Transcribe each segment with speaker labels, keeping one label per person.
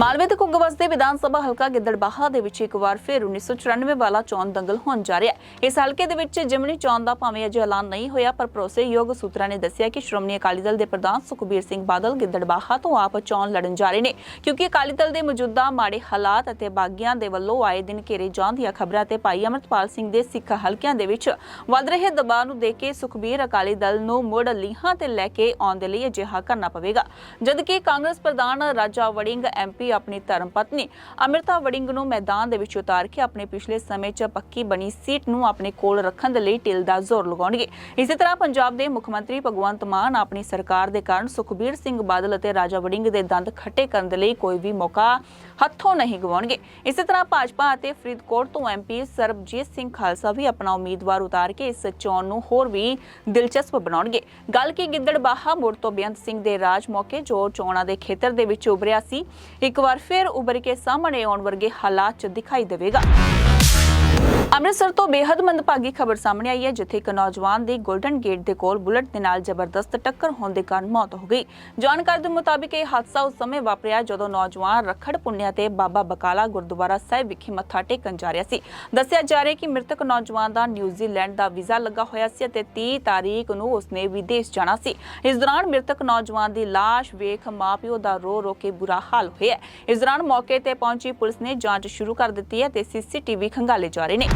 Speaker 1: ਮਾਲਵੇ ਦੇ ਕੁੱਗਵਸ ਦੇ ਵਿਧਾਨ ਸਭਾ ਹਲਕਾ ਗਿੱਦੜਬਾਹਾ ਦੇ ਵਿੱਚ ਇੱਕ ਵਾਰ ਫਿਰ 1994 ਵਾਲਾ ਚੋਣ ਦੰਗਲ ਹੋਣ ਜਾ ਰਿਹਾ ਹੈ। ਇਸ ਹਲਕੇ ਦੇ ਵਿੱਚ ਜਿਮਨੀ ਚੋਣ ਦਾ ਭਾਵੇਂ ਅਜੇ ਐਲਾਨ ਨਹੀਂ ਹੋਇਆ, ਪਰ ਭਰੋਸੇਯੋਗ ਸੂਤਰਾਂ ਨੇ ਦੱਸਿਆ ਕਿ ਸ਼੍ਰੋਮਣੀ ਅਕਾਲੀ ਦਲ ਦੇ ਪ੍ਰਧਾਨ ਸੁਖਬੀਰ ਸਿੰਘ ਬਾਦਲ ਗਿੱਦੜਬਾਹਾ ਤੋਂ ਆਪ ਚੋਣ ਲੜਨ ਜਾ ਰਹੇ ਨੇ, ਕਿਉਂਕਿ ਅਕਾਲੀ ਦਲ ਦੇ ਮੌਜੂਦਾ ਮਾੜੇ ਹਾਲਾਤ ਅਤੇ ਬਾਗੀਆਂ ਦੇ ਵੱਲੋਂ ਆਏ ਦਿਨ ਘੇਰੇ ਜਾਣ ਦੀਆਂ ਖਬਰਾਂ ਤੇ ਭਾਈ ਅਮਰਤਪਾਲ ਸਿੰਘ ਦੇ ਸਿੱਖ ਹਲਕਿਆਂ ਦੇ ਵਿੱਚ ਵੱਧ ਰਹੇ ਦਬਾਅ ਨੂੰ ਦੇਖ ਕੇ ਸੁਖਬੀਰ ਅਕਾਲੀ ਦਲ ਨੂੰ ਮੁੜ ਲੀਹਾਂ ਤੇ ਲੈ ਕੇ ਆਉਣ ਦੇ ਲਈ ਅਜਿਹਾ ਕਰਨਾ ਪਵੇਗਾ। ਜਦਕਿ ਕਾਂਗਰਸ ਪ੍ਰਧਾਨ ਰਾਜਾ ਵੜਿੰਗ ਐਮਪੀ ਆਪਣੀ ਧਰਮ ਪਤਨੀ ਅਮ੍ਰਿਤਾ ਵੜਿੰਗ ਨੂੰ ਮੈਦਾਨ ਦੇ ਵਿੱਚ ਉਤਾਰ ਕੇ ਆਪਣੇ ਪਿਛਲੇ ਸਮੇਂ 'ਚ ਪੱਕੀ ਬਣੀ ਸੀਟ ਨੂੰ ਆਪਣੇ ਕੋਲ ਰੱਖਣ ਦੇ ਲਈ ਟਿਲ ਦਾ ਜ਼ੋਰ ਲਗਾਉਣਗੇ। ਇਸੇ ਤਰ੍ਹਾਂ ਪੰਜਾਬ ਦੇ ਮੁੱਖ ਮੰਤਰੀ ਭਗਵੰਤ ਮਾਨ ਆਪਣੀ ਸਰਕਾਰ ਦੇ ਕਾਰਨ ਸੁਖਬੀਰ ਸਿੰਘ ਬਾਦਲ ਅਤੇ ਰਾਜਾ ਵੜਿੰਗ ਦੇ ਦੰਦ ਖੱਟੇ ਕਰਨ ਦੇ ਲਈ ਕੋਈ ਵੀ ਮੌਕਾ ਹੱਥੋਂ ਨਹੀਂ ਗਵਾਉਣਗੇ। ਇਸੇ ਤਰ੍ਹਾਂ ਭਾਜਪਾ ਅਤੇ ਫਰੀਦਕੋਟ ਤੋਂ ਐਮਪੀ ਸਰਬਜੀਤ ਸਿੰਘ ਖਾਲਸਾ ਵੀ ਆਪਣਾ ਉਮੀਦਵਾਰ ਉਤਾਰ ਕੇ ਇਸ ਚੋਣ ਨੂੰ ਹੋਰ ਵੀ ਦਿਲਚਸਪ ਬਣਾਉਣਗੇ। ਗੱਲ ਕੀ ਗਿੱਦੜਬਾਹਾ ਮੁੜ ਤੋਂ ਬੇਅੰਤ ਸਿੰਘ ਦੇ ਰਾਜ ਮੌਕੇ ਜੋ ਚੋਣਾਂ ਦੇ ਖੇਤਰ ਦੇ ਵਿੱਚ ਉਭਰਿਆ ਸੀ ਇੱਕ ਵਾਰ ਫਿਰ ਉਭਰ ਕੇ ਸਾਹਮਣੇ ਆਉਣ ਵਰਗੇ ਹਾਲਾਤ 'ਚ ਦਿਖਾਈ ਦੇਵੇਗਾ। ਅੰਮ੍ਰਿਤਸਰ ਤੋਂ ਬੇहद ਮੰਦਭਾਗੀ ਖਬਰ ਸਾਹਮਣੇ ਆਈ ਹੈ, ਜਿੱਥੇ ਇੱਕ ਨੌਜਵਾਨ ਦੀ ਗੋਲਡਨ ਗੇਟ ਦੇ ਕੋਲ ਬੁਲਟ ਦੇ ਨਾਲ ਜ਼ਬਰਦਸਤ ਟੱਕਰ ਹੋਣ ਦੇ ਕਾਰਨ ਮੌਤ ਹੋ ਗਈ। ਜਾਣਕਾਰੀ ਦੇ ਮੁਤਾਬਿਕ ਇਹ ਹਾਦਸਾ ਉਸ ਸਮੇਂ ਵਾਪਰਿਆ ਜਦੋਂ ਨੌਜਵਾਨ ਰਖੜ ਪੁੰਨਿਆ ਤੇ ਬਾਬਾ ਬਕਾਲਾ ਗੁਰਦੁਆਰਾ ਸਾਹਿਬ ਵਿਖੇ ਮੱਥਾ ਟੇਕਣ ਜਾ ਰਿਹਾ ਸੀ। ਦੱਸਿਆ ਜਾ ਰਿਹਾ ਕਿ ਮ੍ਰਿਤਕ ਨੌਜਵਾਨ ਦਾ ਨਿਊਜ਼ੀਲੈਂਡ ਦਾ ਵੀਜ਼ਾ ਲੱਗਾ ਹੋਇਆ ਸੀ ਅਤੇ 30 ਤਾਰੀਖ ਨੂੰ ਉਸਨੇ ਵਿਦੇਸ਼ ਜਾਣਾ ਸੀ। ਇਸ ਦੌਰਾਨ ਮ੍ਰਿਤਕ ਨੌਜਵਾਨ ਦੀ ਲਾਸ਼ ਵੇਖ ਮਾਪਿਓ ਦਾ ਰੋ ਰੋ ਕੇ ਬੁਰਾ ਹਾਲ ਹੋਇਆ ਇਸ ਦੌਰਾਨ ਮੌਕੇ ਤੇ ਪਹੁੰਚੀ ਪੁਲਿਸ ਨੇ ਜਾਂਚ ਸ਼ੁਰੂ ਕਰ ਦਿੱਤੀ ਹੈ ਤੇ ਸੀਸੀਟੀਵੀ ਖੰਗਾਲੇ ਜਾ ਰਹੇ ਨੇ।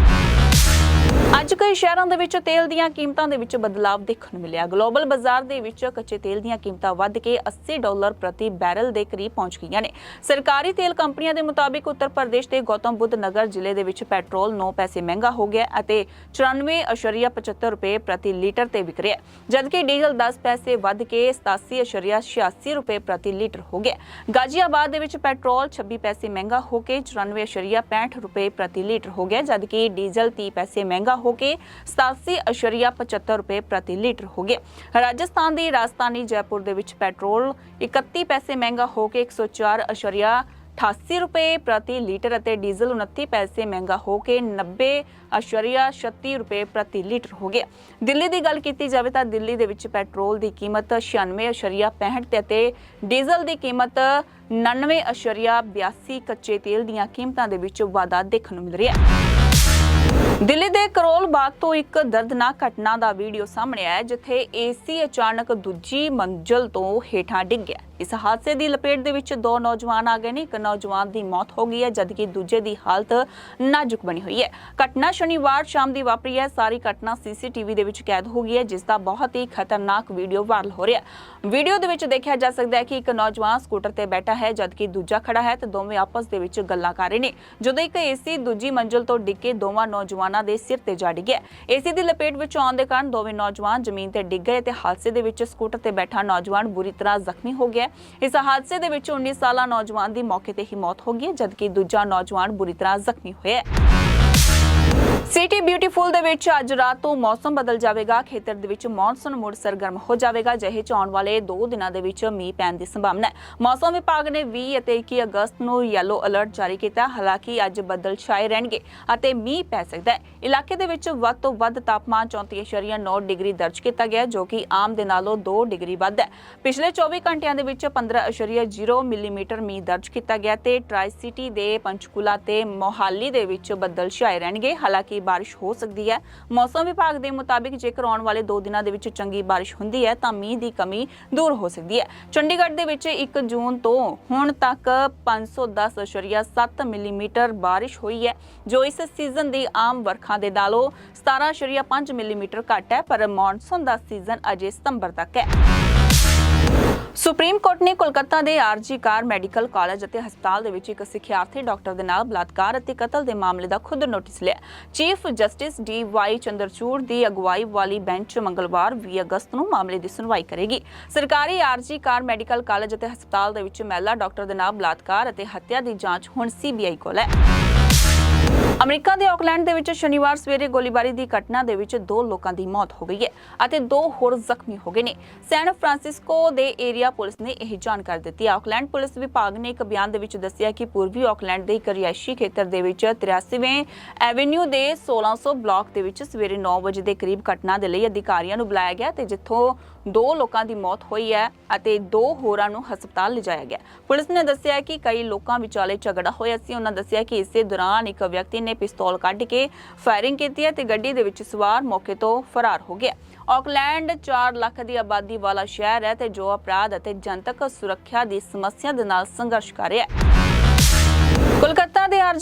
Speaker 1: ਅੱਜ ਕਈ ਸ਼ਹਿਰਾਂ ਦੇ ਵਿੱਚ ਤੇਲ ਦੀਆਂ ਕੀਮਤਾਂ ਦੇ ਵਿੱਚ ਬਦਲਾਅ ਦੇਖਣ ਨੂੰ ਮਿਲਿਆ। ਗਲੋਬਲ ਬਾਜ਼ਾਰ ਦੇ ਵਿੱਚ ਕੱਚੇ ਤੇਲ ਦੀਆਂ ਕੀਮਤਾਂ ਵੱਧ ਕੇ 80 ਡਾਲਰ ਪ੍ਰਤੀ ਬੈਰਲ ਦੇ ਕਰੀਬ ਪਹੁੰਚ ਗਈਆਂ ਨੇ। ਸਰਕਾਰੀ ਤੇਲ ਕੰਪਨੀਆਂ ਦੇ ਮੁਤਾਬਿਕ ਉੱਤਰ ਪ੍ਰਦੇਸ਼ ਦੇ ਗੌਤਮ ਬੁੱਧ ਨਗਰ ਜ਼ਿਲ੍ਹੇ ਦੇ ਵਿੱਚ ਪੈਟਰੋਲ 9 ਪੈਸੇ ਮਹਿੰਗਾ ਹੋ ਗਿਆ ਅਤੇ 94.75 ਰੁਪਏ ਪ੍ਰਤੀ ਲੀਟਰ ਤੇ ਵਿਕ ਰਿਹਾ ਜਦਕਿ ਡੀਜ਼ਲ 10 ਪੈਸੇ ਵੱਧ ਕੇ 87.86 ਰੁਪਏ ਪ੍ਰਤੀ ਲੀਟਰ ਹੋ ਗਿਆ ਗਾਜ਼ੀਆਬਾਦ ਦੇ ਵਿੱਚ ਪੈਟਰੋਲ 26 ਪੈਸੇ ਮਹਿੰਗਾ ਹੋ ਕੇ 94.65 ਰੁਪਏ ਪ੍ਰਤੀ ਲੀਟਰ ਹੋ ਗਿਆ ਜਦਕਿ ਡੀਜ਼ਲ 30 ਪੈਸੇ ਮਹਿੰਗਾ ਹੋ ਕੇ 87.75 ਰੁਪਏ ਪ੍ਰਤੀ ਲੀਟਰ ਹੋ ਗਿਆ ਰਾਜਸਥਾਨ ਦੀ ਰਾਜਧਾਨੀ ਜੈਪੁਰ ਦੇ ਵਿੱਚ ਪੈਟਰੋਲ 31 ਪੈਸੇ ਮਹਿੰਗਾ ਹੋ ਕੇ 104.88 ਰੁਪਏ ਪ੍ਰਤੀ ਲੀਟਰ ਅਤੇ ਡੀਜ਼ਲ 29 ਪੈਸੇ ਮਹਿੰਗਾ ਹੋ ਕੇ 90.36 ਰੁਪਏ ਪ੍ਰਤੀ ਲੀਟਰ ਹੋ ਗਿਆ ਦਿੱਲੀ ਦੀ ਗੱਲ ਕੀਤੀ ਜਾਵੇ ਤਾਂ ਦਿੱਲੀ ਦੇ ਵਿੱਚ ਪੈਟਰੋਲ ਦੀ ਕੀਮਤ 96.65 ਤੇ ਅਤੇ ਡੀਜ਼ਲ ਦੀ ਕੀਮਤ 99.82 ਕੱਚੇ ਤੇਲ ਦੀਆਂ ਕੀਮਤਾਂ ਦੇ ਵਿੱਚ ਵਾਧਾ ਦੇਖਣ ਨੂੰ ਮਿਲ ਰਿਹਾ ਹੈ। ਦੇ ਕਰੋਲ ਬਾਗ ਤੋਂ ਇੱਕ ਦਰਦਨਾਕ ਘਟਨਾ ਦਾ ਵੀਡੀਓ ਸਾਹਮਣੇ ਆਇਆ ਹੈ, ਜਿੱਥੇ ਏਸੀ ਅਚਾਨਕ ਦੂਜੀ ਮੰਜ਼ਲ ਤੋਂ ਹੇਠਾਂ ਡਿੱਗ ਗਿਆ। ਇਸ ਹਾਦਸੇ ਦੀ ਲਪੇਟ ਦੇ ਵਿੱਚ ਦੋ ਨੌਜਵਾਨ ਆ ਗਏ ਨੇ। ਇੱਕ ਨੌਜਵਾਨ ਦੀ ਮੌਤ ਹੋ ਗਈ ਹੈ ਜਦਕਿ ਦੂਜੇ ਦੀ ਹਾਲਤ ਨਾਜ਼ੁਕ ਬਣੀ ਹੋਈ ਹੈ। ਘਟਨਾ ਸ਼ਨੀਵਾਰ ਸ਼ਾਮ ਦੀ ਵਾਪਰੀ ਹੈ। ਸਾਰੀ ਘਟਨਾ ਸੀਸੀਟੀਵੀ ਦੇ ਵਿੱਚ ਕੈਦ ਹੋ ਗਈ ਹੈ ਜਿਸ ਦਾ ਬਹੁਤ ਹੀ ਖਤਰਨਾਕ ਵੀਡੀਓ ਵਾਇਰਲ ਹੋ ਰਿਹਾ ਹੈ। ਵੀਡੀਓ ਦੇ ਵਿੱਚ ਦੇਖਿਆ ਜਾ ਸਕਦਾ ਹੈ ਕਿ ਇੱਕ ਨੌਜਵਾਨ ਸਕੂਟਰ ਤੇ ਬੈਠਾ ਹੈ ਜਦਕਿ ਦੂਜਾ ਖੜਾ ਹੈ ਤੇ ਦੋਵੇਂ ਆਪਸ ਦੇ ਵਿੱਚ ਗੱਲਾਂ ਕਰ ਰਹੇ ਨੇ। ਜਦੋਂ ਇੱਕ ਏਸੀ ਦੂਜੀ ਮੰਜ਼ਲ ਤੋਂ ਡਿੱਗ ਕੇ ਦੋਵਾਂ ਨੌਜਵਾਨਾਂ ਦੇ ਸਿਰ ਤੇ ਜਾ ਡਿੱਗਿਆ। ਏਸੀ ਦੀ ਲਪੇਟ ਵਿੱਚ ਆਉਣ ਦੇ ਕਾਰਨ ਦੋਵੇਂ ਨੌਜਵਾਨ ਜ਼ਮੀਨ ਤੇ ਡਿੱਗ ਗਏ ਤੇ ਹਾਦਸੇ ਦੇ ਵਿੱਚ ਸਕੂਟਰ ਤੇ ਬੈਠਾ ਨੌਜਵਾਨ ਬੁਰੀ ਤਰ੍ਹਾਂ ਜ਼ਖਮੀ ਹੋ ਗਿਆ। ਇਸ ਹਾਦਸੇ ਦੇ ਵਿੱਚ 19 ਸਾਲਾ ਨੌਜਵਾਨ ਦੀ ਮੌਕੇ ਤੇ ਹੀ ਮੌਤ ਹੋ ਗਈ ਜਦਕਿ ਦੂਜਾ ਨੌਜਵਾਨ ਬੁਰੀ ਤਰ੍ਹਾਂ ਜ਼ਖਮੀ ਹੋਇਆ ਸਿਟੀ ਬਿਊਟੀਫੁਲ ਦੇ ਵਿੱਚ ਅੱਜ ਰਾਤ ਤੋਂ ਮੌਸਮ ਬਦਲ ਜਾਵੇਗਾ। ਖੇਤਰ ਦੇ ਵਿੱਚ ਮੌਨਸੂਨ ਮੁੜ ਸਰਗਰਮ ਹੋ ਜਾਵੇਗਾ। ਜਿਹੇ ਚ ਆਉਣ ਵਾਲੇ 2 ਦਿਨਾਂ ਦੇ ਵਿੱਚ ਮੀਂਹ ਪੈਣ ਦੀ ਸੰਭਾਵਨਾ ਹੈ। ਮੌਸਮ ਵਿਭਾਗ ਨੇ 20 ਅਤੇ 21 ਅਗਸਤ ਨੂੰ ਯੈਲੋ ਅਲਰਟ ਜਾਰੀ ਕੀਤਾ। ਹਾਲਾਂਕਿ ਅੱਜ ਬੱਦਲ ਛਾਏ ਰਹਿਣਗੇ ਅਤੇ ਮੀਂਹ ਪੈ ਸਕਦਾ ਹੈ। ਇਲਾਕੇ ਦੇ ਵਿੱਚ ਵੱਧ ਤੋਂ ਵੱਧ ਤਾਪਮਾਨ 34.9 ਡਿਗਰੀ ਦਰਜ ਕੀਤਾ ਗਿਆ, ਜੋ ਕਿ ਆਮ ਦੇ ਨਾਲੋਂ 2 ਡਿਗਰੀ ਵੱਧ ਹੈ। ਪਿਛਲੇ 24 ਘੰਟਿਆਂ ਦੇ ਵਿੱਚ 15.0 ਮਿਲੀਮੀਟਰ ਮੀਂਹ ਦਰਜ ਕੀਤਾ ਗਿਆ ਤੇ ਟਰਾਈ ਸਿਟੀ ਦੇ ਪੰਚਕੂਲਾ ਤੇ ਮੋਹਾਲੀ ਦੇ ਵਿੱਚ ਬੱਦਲ ਛਾਏ ਰਹਿਣਗੇ। ਹਾਲਾਂਕਿ ਬਾਰਿਸ਼ ਹੋ ਸਕਦੀ ਹੈ। ਮੌਸਮ ਵਿਭਾਗ ਦੇ ਮੁਤਾਬਿਕ ਜੇਕਰ ਆਉਣ ਵਾਲੇ 2 ਦਿਨਾਂ ਦੇ ਵਿੱਚ ਚੰਗੀ ਬਾਰਿਸ਼ ਹੁੰਦੀ ਹੈ, ਤਾਂ ਮੀਂਹ ਦੀ ਕਮੀ ਦੂਰ ਹੋ ਸਕਦੀ ਹੈ। ਚੰਡੀਗੜ੍ਹ ਦੇ ਵਿੱਚ 1 ਜੂਨ ਤੋਂ ਹੁਣ ਤੱਕ 510.7 ਮਿਲੀਮੀਟਰ ਬਾਰਿਸ਼ ਹੋਈ ਹੈ, ਜੋ ਇਸ ਸੀਜ਼ਨ ਦੀ ਆਮ ਵਰਖਾ ਦੇ ਨਾਲੋਂ 17.5 ਮਿਲੀਮੀਟਰ ਘੱਟ ਹੈ, ਪਰ ਮੌਨਸੂਨ ਦਾ ਸੀਜ਼ਨ ਅਜੇ ਸਤੰਬਰ ਤੱਕ ਹੈ। ਸੁਪਰੀਮ ਕੋਰਟ ਨੇ ਕੋਲਕਾਤਾ ਦੇ ਆਰਜੀ ਕਾਰ ਮੈਡੀਕਲ ਕਾਲਜ ਅਤੇ ਹਸਪਤਾਲ ਦੇ ਵਿੱਚ ਇੱਕ ਸਿੱਖਿਆਰਥੀ ਡਾਕਟਰ ਦੇ ਨਾਲ ਬਲਾਤਕਾਰ ਅਤੇ ਕਤਲ ਦੇ ਮਾਮਲੇ ਦਾ ਖੁਦ ਨੋਟਿਸ ਲਿਆ। Chief justice D Y Chandrachud ਦੀ ਅਗਵਾਈ ਵਾਲੀ ਬੈਂਚ ਮੰਗਲਵਾਰ 20 ਅਗਸਤ ਨੂੰ ਮਾਮਲੇ ਦੀ ਸੁਣਵਾਈ ਕਰੇਗੀ। ਸਰਕਾਰੀ ਆਰਜੀ ਕਾਰ ਮੈਡੀਕਲ ਕਾਲਜ ਅਤੇ ਹਸਪਤਾਲ ਦੇ ਵਿੱਚ ਮਹਿਲਾ ਡਾਕਟਰ ਦੇ ਨਾਲ ਬਲਾਤਕਾਰ ਅਤੇ ਹੱਤਿਆ ਦੀ ਜਾਂਚ ਹੁਣ ਸੀਬੀਆਈ ਕੋਲ ਹੈ। ਅਮਰੀਕਾ ਦੇ ਆਕਲੈਂਡ ਦੇ ਵਿੱਚ ਸ਼ਨੀਵਾਰ ਸਵੇਰੇ ਗੋਲੀਬਾਰੀ ਦੀ ਘਟਨਾ ਦੇ ਵਿੱਚ ਦੋ ਲੋਕਾਂ ਦੀ ਮੌਤ ਹੋ ਗਈ ਹੈ ਅਤੇ ਦੋ ਹੋਰ ਜ਼ਖਮੀ ਹੋ ਗਏ ਨੇ। ਸੈਨ ਫਰਾਂਸਿਸਕੋ ਦੇ ਏਰੀਆ ਪੁਲਿਸ ਨੇ ਇਹ ਜਾਣਕਾਰੀ ਦਿੱਤੀ। ਆਕਲੈਂਡ ਪੁਲਿਸ ਵਿਭਾਗ ਨੇ ਇੱਕ ਬਿਆਨ ਦੇ ਵਿੱਚ ਦੱਸਿਆ ਕਿ ਪੂਰਬੀ ਆਕਲੈਂਡ ਦੇ ਇੱਕ ਰਿਹਾਇਸ਼ੀ ਖੇਤਰ ਦੇ ਵਿੱਚ 83ਵੇਂ ਐਵੇਨਿਊ ਦੇ 1600 ਬਲਾਕ ਦੇ ਵਿੱਚ ਸਵੇਰੇ 9 ਵਜੇ ਦੇ ਕਰੀਬ ਘਟਨਾ ਦੇ ਲਈ ਅਧਿਕਾਰੀਆਂ ਨੂੰ ਬੁਲਾਇਆ ਗਿਆ ਤੇ ਜਿੱਥੋਂ ਦੋ ਲੋਕਾਂ ਦੀ ਮੌਤ ਹੋਈ ਹੈ ਅਤੇ ਦੋ ਹੋਰਾਂ ਨੂੰ ਹਸਪਤਾਲ ਲਿਜਾਇਆ ਗਿਆ। ਪੁਲਿਸ ਨੇ ਦੱਸਿਆ ਕਿ ਕਈ ਲੋਕਾਂ ਵਿਚਾਲੇ ਝਗੜਾ ਹੋਇਆ ਸੀ। ਉਹਨਾਂ ਦੱਸਿਆ ਕਿ ਇਸੇ ਦੌਰਾਨ ਇੱਕ ਵਿਅਕਤੀ ਨੇ ਪਿਸਤੌਲ ਕੱਢ ਕੇ ਫਾਇਰਿੰਗ ਕੀਤੀ ਹੈ ਤੇ ਗੱਡੀ ਦੇ ਵਿੱਚ ਸਵਾਰ ਮੌਕੇ ਤੋਂ ਫਰਾਰ ਹੋ ਗਿਆ। ਆਕਲੈਂਡ 4 ਲੱਖ ਦੀ ਆਬਾਦੀ ਵਾਲਾ ਸ਼ਹਿਰ ਹੈ ਤੇ ਜੋ ਅਪਰਾਧ ਅਤੇ ਜਨਤਕ ਸੁਰੱਖਿਆ ਦੀ ਸਮੱਸਿਆ ਦੇ ਨਾਲ ਸੰਘਰਸ਼ ਕਰ ਰਿਹਾ ਹੈ।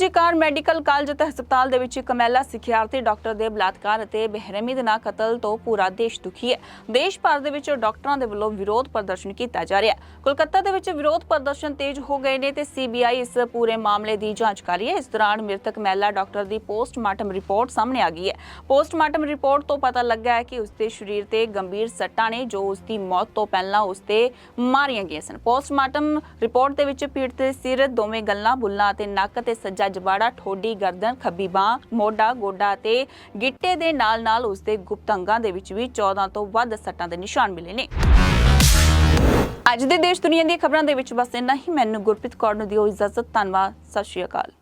Speaker 1: ਕਾਰ ਮੈਡੀਕਲ ਕਾਲਜ ਅਤੇ ਹਸਪਤਾਲ ਦੇ ਵਿੱਚ ਇੱਕ ਮਹਿਲਾ ਸਿਖਿਆਰਥੀ ਡਾਕਟਰ ਦੇ ਬਲਾਤਕਾਰ ਅਤੇ ਬੇਰਹਿਮੀ ਦੇ ਨਾਲ ਕਤਲ ਤੋਂ ਪੂਰਾ ਦੇਸ਼ ਦੁਖੀ ਹੈ। ਦੇਸ਼ ਭਰ ਦੇ ਵਿੱਚ ਡਾਕਟਰਾਂ ਦੇ ਵੱਲੋਂ ਵਿਰੋਧ ਪ੍ਰਦਰਸ਼ਨ ਕੀਤਾ ਜਾ ਰਿਹਾ ਹੈ। ਕੋਲਕਾਤਾ ਦੇ ਵਿੱਚ ਵਿਰੋਧ ਪ੍ਰਦਰਸ਼ਨ ਤੇਜ਼ ਹੋ ਗਏ ਨੇ ਤੇ ਸੀਬੀਆਈ ਇਸ ਪੂਰੇ ਮਾਮਲੇ ਦੀ ਜਾਂਚ ਕਰ ਰਹੀ ਹੈ। ਇਸ ਦੌਰਾਨ ਮ੍ਰਿਤਕ ਮਹਿਲਾ ਡਾਕਟਰ ਦੀ ਪੋਸਟਮਾਰਟਮ ਰਿਪੋਰਟ ਸਾਹਮਣੇ ਆ ਗਈ ਹੈ। ਪੋਸਟਮਾਰਟਮ ਰਿਪੋਰਟ ਤੋਂ ਪਤਾ ਲੱਗਾ ਹੈ ਕਿ ਉਸ ਦੇ ਸਰੀਰ ਤੇ ਗੰਭੀਰ ਸੱਟਾਂ ਨੇ ਜੋ ਉਸ ਦੀ ਮੌਤ ਤੋਂ ਪਹਿਲਾਂ ਉਸ ਤੇ ਮਾਰੀਆਂ ਗਈਆਂ ਸਨ। ਪੋਸਟਮਾਰਟਮ ਰਿਪੋਰਟ ਦੇ ਵਿੱਚ ਪੀੜਤ ਦੇ ਸਿਰ, ਦੋਵੇਂ ਗੱਲਾਂ, ਬੁੱਲਾਂ ਅਤੇ ਨੱਕ ਤੇ ਸੱਜਾ ਜਬਾੜਾ ਠੋਡੀ, ਗਰਦਨ ਖੱਬੀ ਬਾਹ ਮੋਢਾ, ਗੋਡਾ ਅਤੇ ਗਿੱਟੇ ਦੇ ਨਾਲ-ਨਾਲ ਉਸ ਦੇ ਗੁਪਤ ਅੰਗਾਂ ਦੇ ਵਿੱਚ ਵੀ 14 ਤੋਂ ਵੱਧ ਸੱਟਾਂ ਦੇ ਨਿਸ਼ਾਨ ਮਿਲੇ ਨੇ। ਅੱਜ ਦੇ ਦੇਸ਼ ਦੁਨੀਆ ਦੀਆਂ ਖਬਰਾਂ ਦੇ ਵਿੱਚ ਬਸ ਇੰਨਾ ਹੀ। ਮੈਨੂੰ ਗੁਰਪ੍ਰੀਤ ਕੌਰ ਨੂੰ ਦਿਓ ਇਜਾਜ਼ਤ। ਧੰਨਵਾਦ। ਸਤਿ ਸ਼੍ਰੀ ਅਕਾਲ।